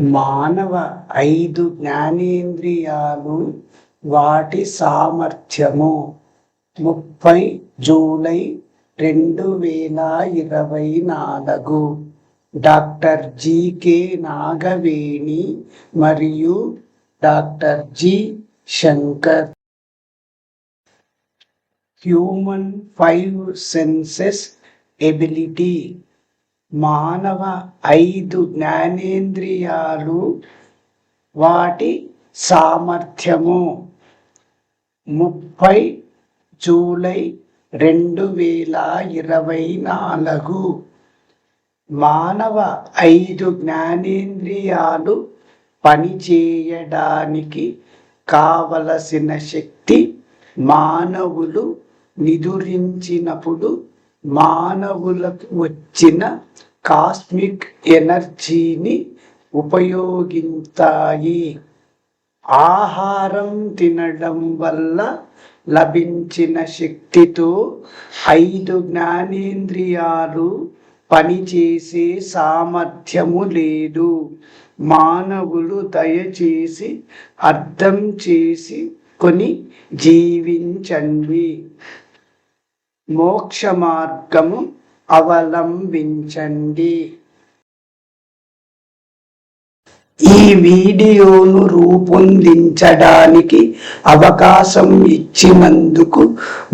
మానవ ఐదు జ్ఞానేంద్రియాలు వాటి సామర్థ్యము ముప్పై జూలై రెండు వేల ఇరవై నాలుగు. డాక్టర్ జికే నాగవేణి మరియు doctor G Shankar. Human five senses ability. మానవ ఐదు జ్ఞానేంద్రియాలు వాటి సామర్థ్యము. ముప్పై జూలై రెండు వేల ఇరవై నాలుగు. మానవ ఐదు జ్ఞానేంద్రియాలు పనిచేయడానికి కావలసిన శక్తి మానవులు నిదురించినప్పుడు మానవులకు వచ్చిన కాస్మిక్ ఎనర్జీని ఉపయోగించాయి ఆహారం తినడం వల్ల లభించిన శక్తితో ఐదు జ్ఞానేంద్రియాలు పనిచేసే సామర్థ్యము లేదు. మానవులు దయచేసి అర్థం చేసి కొని జీవించండి. మోక్ష మార్గము అవలంబించండి. ఈ వీడియోను రూపొందించడానికి అవకాశం ఇచ్చినందుకు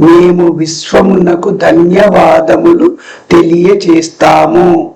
మేము విశ్వమునకు ధన్యవాదములు తెలియచేస్తాము.